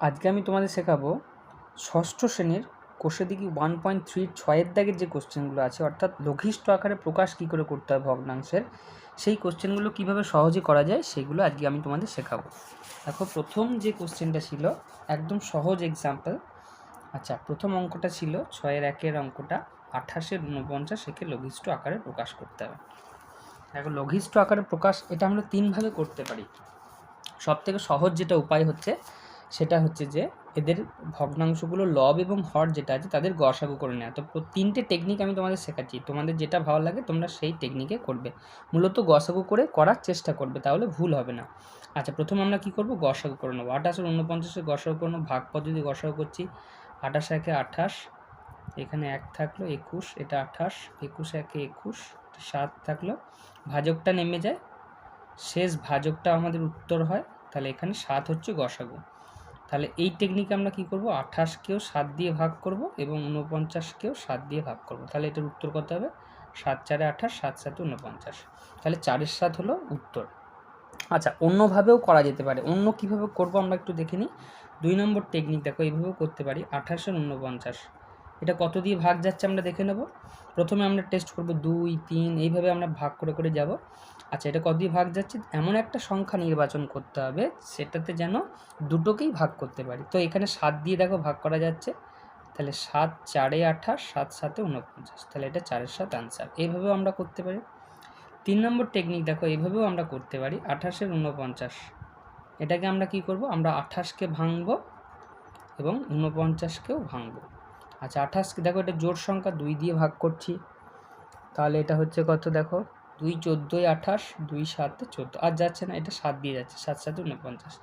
আজকে আমি তোমাদের শেখাবো ষষ্ঠ শ্রেণির কোষে দিকে ওয়ান পয়েন্ট থ্রি ছয়ের দাগের যে কোশ্চেনগুলো আছে, অর্থাৎ লঘিষ্ঠ আকারে প্রকাশ কী করে করতে হয় ভগ্নাংশের, সেই কোশ্চেনগুলো কীভাবে সহজে করা যায় সেগুলো আজকে আমি তোমাদের শেখাবো। দেখো, প্রথম যে কোশ্চেনটা ছিল, একদম সহজ এক্সাম্পল আচ্ছা প্রথম অঙ্কটা ছিল ছয়ের একের অঙ্কটা আঠাশের ঊনপঞ্চাশ, একে লঘিষ্ঠ আকারে প্রকাশ করতে হবে। দেখো, লঘিষ্ঠ আকারে প্রকাশ, এটা আমরা তিনভাবে করতে পারি। সব থেকে সহজ যেটা উপায় হচ্ছে সেটা হচ্ছে যে এদের ভগ্নাংশগুলো লব এবং হর যেটা আছে তাদের গসাগু করে নেওয়া তো তিনটে টেকনিক আমি তোমাদের শেখাচ্ছি। তোমাদের যেটা ভালো লাগে তোমরা সেই টেকনিকে করবে। মূলত গসাগু করে করার চেষ্টা করবে, তাহলে ভুল হবে না। আচ্ছা প্রথম আমরা কি করব? গসাগু করে নেব। আঠাশের উনপঞ্চাশে গসাগু করে নেব। ভাগ পদ্ধতি গসাগু করছি, আঠাশ একে আঠাশ, এখানে এক থাকল একুশ, এটা আঠাশ, একুশ একে একুশ সাত থাকল। ভাজকটা নেমে যায়। শেষ ভাজকটা আমাদের উত্তর হয়, তাহলে এখানে সাত হচ্ছে গসাগু। তাহলে এই টেকনিকে আমরা কি করব? আঠাশকেও সাত দিয়ে ভাগ করব এবং উনপঞ্চাশকেও সাত দিয়ে ভাগ করব। তাহলে এটার উত্তর কত হবে? সাত চারে আঠাশ, সাত সাতে উনপঞ্চাশ তাহলে চারের সাত হলো উত্তর। আচ্ছা অন্যভাবেও করা যেতে পারে। অন্য কীভাবে করব আমরা একটু দেখে নিই। দুই নম্বর টেকনিক দেখো, এইভাবেও করতে পারি। আঠাশের উনপঞ্চাশ এটা কত দিয়ে ভাগ যাচ্ছে আমরা দেখে নেব। প্রথমে আমরা টেস্ট করব দুই, তিন, এইভাবে আমরা ভাগ করে করে যাব। আচ্ছা এটা কত দিয়ে ভাগ যাচ্ছে? এমন একটা সংখ্যা নির্বাচন করতে হবে, সেটাতে যেন দুটোকেই ভাগ করতে পারি। তো এখানে সাত দিয়ে দেখো ভাগ করা যাচ্ছে। তাহলে সাত চারে আঠাশ, সাত সাতে উনপঞ্চাশ তাহলে এটা চারের সাত আনসার এইভাবেও আমরা করতে পারি। তিন নম্বর টেকনিক দেখো, এইভাবেও আমরা করতে পারি। আঠাশের উনপঞ্চাশ এটাকে আমরা কি করব? আমরা আঠাশকে ভাঙব এবং উনপঞ্চাশকেও ভাঙবো। আচ্ছা আঠাশকে দেখো এটা জোর সংখ্যা দুই দিয়ে ভাগ করছি। তাহলে এটা হচ্ছে কত দেখো? দুই চোদ্দোই আঠাশ, দুই সাতে চোদ্দ। আর যাচ্ছে না, এটা সাত দিয়ে যাচ্ছে, সাত সাত উনপঞ্চাশ।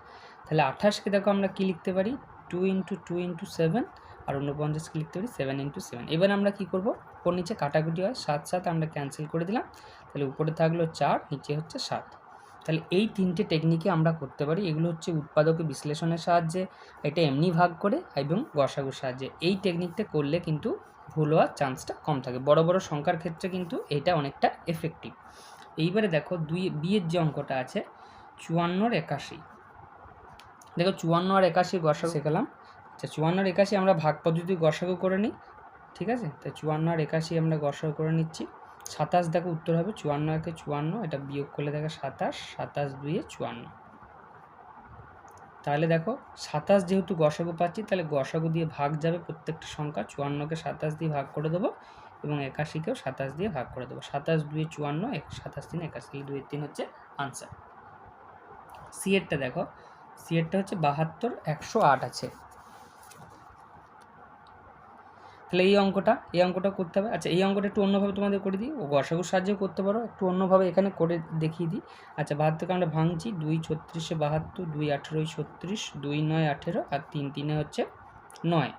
তাহলে আঠাশকে দেখো আমরা কি লিখতে পারি? Two into two into seven আর উনপঞ্চাশকে লিখতে পারি সেভেন ইন্টু সেভেন এবার আমরা কি করব? ওপর নিচে কাটাকুটি হয়, সাত সাত আমরা ক্যান্সেল করে দিলাম। তাহলে উপরে থাকল চার, নিচে হচ্ছে সাত। তাহলে এই তিনটে টেকনিকে আমরা করতে পারি। এগুলো হচ্ছে উৎপাদকে বিশ্লেষণের সাহায্যে, এটা এমনি ভাগ করে এবং গসাগুর সাহায্যে। এই টেকনিকটা করলে কিন্তু ভুল হওয়ার চান্সটা কম থাকে। বড় বড় সংখ্যার ক্ষেত্রে কিন্তু এটা অনেকটা এফেক্টিভ এইবারে দেখো দুই, বিয়ের যে অঙ্কটা আছে চুয়ান্নর একাশি। দেখো চুয়ান্ন আর একাশি গসাগু শেখালাম। আচ্ছা চুয়ান্ন আর একাশি আমরা ভাগ পদ্ধতি গসাগু করে নিই, ঠিক আছে? তো চুয়ান্ন আর একাশি আমরা গসাগু করে নিচ্ছি। সাতাশ দেখো উত্তর হবে চুয়ান্ন একে চুয়ান্ন, এটা বিয়োগ করলে দেখো সাতাশ সাতাশ দুইয়ে চুয়ান্ন। তাহলে দেখো সাতাশ যেহেতু গসাগু পাচ্ছি, তাহলে গসাগু দিয়ে ভাগ যাবে প্রত্যেকটা সংখ্যা, চুয়ান্নকে সাতাশ দিয়ে ভাগ করে দেবো এবং একাশিকেও সাতাশ দিয়ে ভাগ করে দেবো। সাতাশ দুয়ে চুয়ান্ন, এক সাতাশ তিন, একাশি দুই তিন হচ্ছে আনসার সি এরটা দেখো সি এরটা হচ্ছে বাহাত্তর, একশো আট আছে। তাহলে এই অঙ্কটা এই অঙ্কটা করতে হবে। আচ্ছা এই অঙ্কটা একটু অন্যভাবে তোমাদের করে দিই। ও গসাগুর সাহায্যে করতে পারো। একটু অন্যভাবে এখানে করে দেখিয়ে দিই। আচ্ছা বাহাত্তরকে আমরা ভাঙছি। দুই ছত্রিশে বাহাত্তর, দুই আঠেরোই ছত্রিশ, দুই নয় আঠেরো আর তিন তিনে হচ্ছে নয়।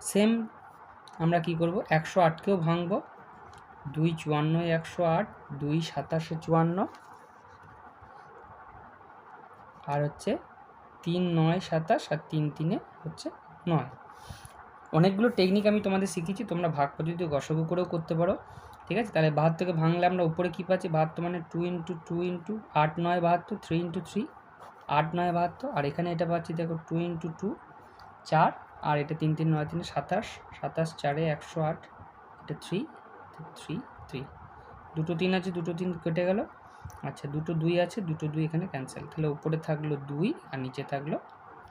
সেম আমরা কি করব? একশো আটকেও ভাঙব। দুই চুয়ান্ন একশো আট, দুই সাতাশে চুয়ান্ন আর হচ্ছে তিন নয় সাতাশ আর তিন তিনে হচ্ছে নয়। অনেকগুলো টেকনিক আমি তোমাদের শিখিয়েছি, তোমরা ভাগ পদ্ধতি গসগু করেও করতে পারো, ঠিক আছে? তাহলে বাহাত্তরকে ভাঙলে আমরা উপরে কী পাচ্ছি? বাহাত্তর মানে টু ইন্টু টু ইন্টু আট নয় বাহাত্তর থ্রি ইন্টু থ্রি আট নয় বাহাত্তর, আর এখানে এটা পাচ্ছি দেখো টু ইন্টু টু চার, আর এটা তিন তিন, নয়, তিন, সাতাশ সাতাশ চারে একশো আট, এটা থ্রি থ্রি থ্রি দুটো তিন আছে, দুটো তিন কেটে গেল আচ্ছা দুটো দুই আছে, দুটো দুই এখানে ক্যান্সেল তাহলে উপরে থাকল দুই, আর নিচে থাকল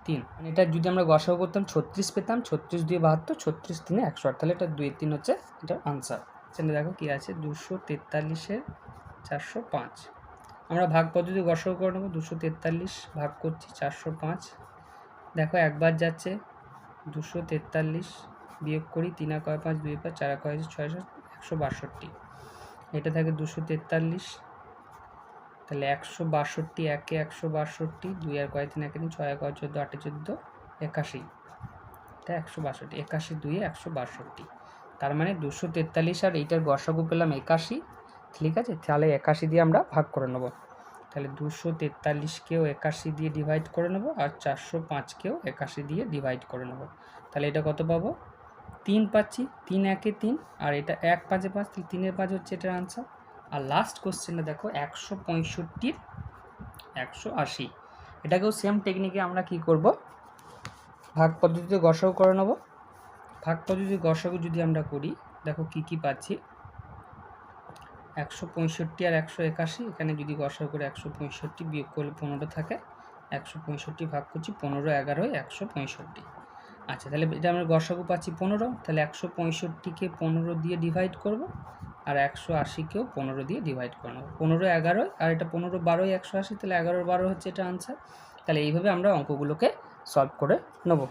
তিন। মানে এটা যদি আমরা গসাও করতাম, ছত্রিশ পেতাম, ছত্রিশ দুই বাহাত্তর, ছত্রিশ তিনে একশো আট। তাহলে এটা দুই তিন হচ্ছে এটার আনসার সেখানে দেখো কী আছে, দুশো তেতাল্লিশের চারশো পাঁচ। আমরা ভাগ পদ্ধতি গসাও করে নেব, দুশো তেতাল্লিশ ভাগ করছি চারশো পাঁচ। দেখো একবার যাচ্ছে, দুশো তেতাল্লিশ বিয়োগ করি তিন কয় পাঁচ দুই পাঁচ, চার কয় ছয়শো একশো বাষট্টি। এটা থাকে দুশো তেতাল্লিশ তাহলে একশো বাষট্টি একে একশো বাষট্টি, দুই আর কয় তিন একে তিন, ছয় কয় চোদ্দ, আটে চোদ্দ, একাশি। এটা একশো বাষট্টি, একাশি দুইয়ে একশো বাষট্টি। তার মানে দুশো তেতাল্লিশ আর এইটার গসাগু পেলাম একাশি, ঠিক আছে? তাহলে একাশি দিয়ে আমরা ভাগ করে নেব। তাহলে দুশো তেতাল্লিশকেও একাশি দিয়ে ডিভাইড করে নেব আর চারশো পাঁচকেও একাশি দিয়ে ডিভাইড করে নেব। তাহলে এটা কত পাবো? তিন পাচ্ছি, তিন একে তিন, আর এটা এক পাঁচে পাঁচ তিনের পাঁচ হচ্ছে এটার আনসার আর লাস্ট কোশ্চেনটা দেখো একশো পঁয়ষট্টির একশো আশি। এটাকেও সেম টেকনিকে আমরা কি করব? ভাগ পদ্ধতিতে গসাগু করে নেব। ভাগ পদ্ধতিতে গসাগু যদি আমরা করি, দেখো কি কি পাচ্ছি? একশো পঁয়ষট্টি আর একশো একাশি, এখানে যদি গসাগু করে একশো পঁয়ষট্টি বিয়োগ করলে পনেরো থাকে। একশো পঁয়ষট্টি ভাগ করছি পনেরো এগারোয় একশো পঁয়ষট্টি। আচ্ছা তাহলে এটা আমরা গসাগু পাচ্ছি পনেরো, তাহলে একশো পঁয়ষট্টিকে পনেরো দিয়ে ডিভাইড করব। আর একশো আশিকেও পনেরো দিয়ে ডিভাইড করে নেব। পনেরো এগারোই আর এটা পনেরো বারোই একশো আশি, তাহলে এগারো বারো হচ্ছে এটা আনসার তাহলে এইভাবে আমরা অঙ্কগুলোকে সলভ করে নেব।